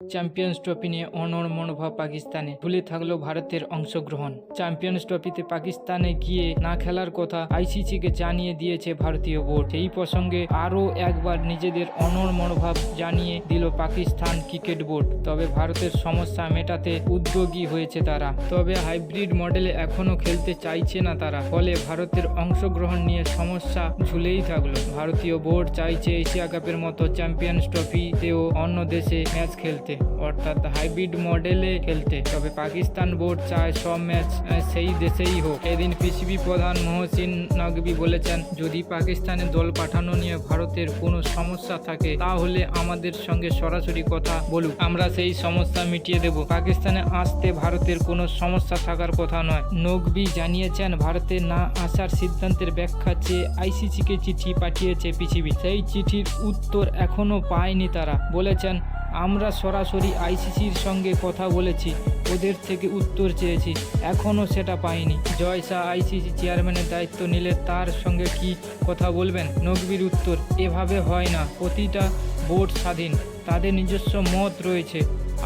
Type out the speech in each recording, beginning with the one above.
Champions trophy নিয়ে অনড় মনোভাব পাকিস্তানে। ভুলে থাকল ভারতের অংশগ্রহণ। চ্যাম্পিয়ন্স ট্রফিতে পাকিস্তানে গিয়ে না খেলার কথা আইসিসিকে জানিয়ে দিয়েছে ভারতীয় বোর্ড। এই প্রসঙ্গে আরও একবার নিজেদের অনড় মনোভাব জানিয়ে দিল পাকিস্তান ক্রিকেট বোর্ড। তবে ভারতের সমস্যা মেটাতে উদ্যোগী হয়েছে তারা। তবে হাইব্রিড মডেলে এখনও খেলতে চাইছে না তারা। ফলে ভারতের অংশগ্রহণ নিয়ে সমস্যা ঝুলেই থাকল। ভারতীয় বোর্ড চাইছে এশিয়া কাপের মতো চ্যাম্পিয়ন্স ট্রফিতেও অন্য দেশে ম্যাচ খেলতে। অর্থাৎ হাইব্রিড মডেলে খেলতে। তবে পাকিস্তান বোর্ড চায় সব ম্যাচ সেই দেশেই হোক। এদিন পিসিবি প্রধান মহসিন নকবি বলেছেন, যদি পাকিস্তানে দল পাঠানো নিয়ে ভারতের কোনো সমস্যা থাকে, তাহলে আমাদের সঙ্গে সরাসরি কথা বলুক। আমরা সেই সমস্যা মিটিয়ে দেব। পাকিস্তানে আসতে ভারতের কোনো সমস্যা থাকার কথা নয়। নকবি জানিয়েছেন, ভারতে না আসার সিদ্ধান্তের ব্যাখ্যা চেয়ে আইসিসিকে চিঠি পাঠিয়েছে পিসিবি সেই চিঠির উত্তর এখনও পায়নি তারা। বলেছেন আমরা সরাসরি আইসিসির সঙ্গে কথা বলেছি, ওদের থেকে উত্তর চেয়েছি। এখনও সেটা পাইনি। জয় শাহ আইসিসি চেয়ারম্যানের দায়িত্ব নিলে তার সঙ্গে কি কথা বলবেন? নকবির উত্তর, এভাবে হয় না। প্রতিটা বোর্ড স্বাধীন। তাদের নিজস্ব মত রয়েছে।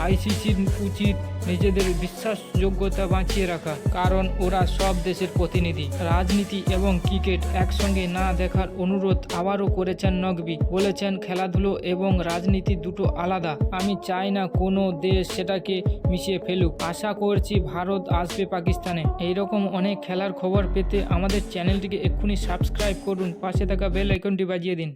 আইসিসির উচিত নিজেদের বিশ্বাসযোগ্যতা বাঁচিয়ে রাখা, কারণ ওরা সব দেশের প্রতিনিধি। রাজনীতি এবং ক্রিকেট একসঙ্গে না দেখার অনুরোধ আবারও করেছেন নকবি। বলেছেন খেলাধুলো এবং রাজনীতি দুটো আলাদা। আমি চাই না কোনো দেশ সেটাকে মিশিয়ে ফেলুক। আশা করছি ভারত আসবে পাকিস্তানে। এইরকম অনেক খেলার খবর পেতে আমাদের চ্যানেলটিকে এক্ষুনি সাবস্ক্রাইব করুন। পাশে থাকা বেল আইকনটি বাজিয়ে দিন।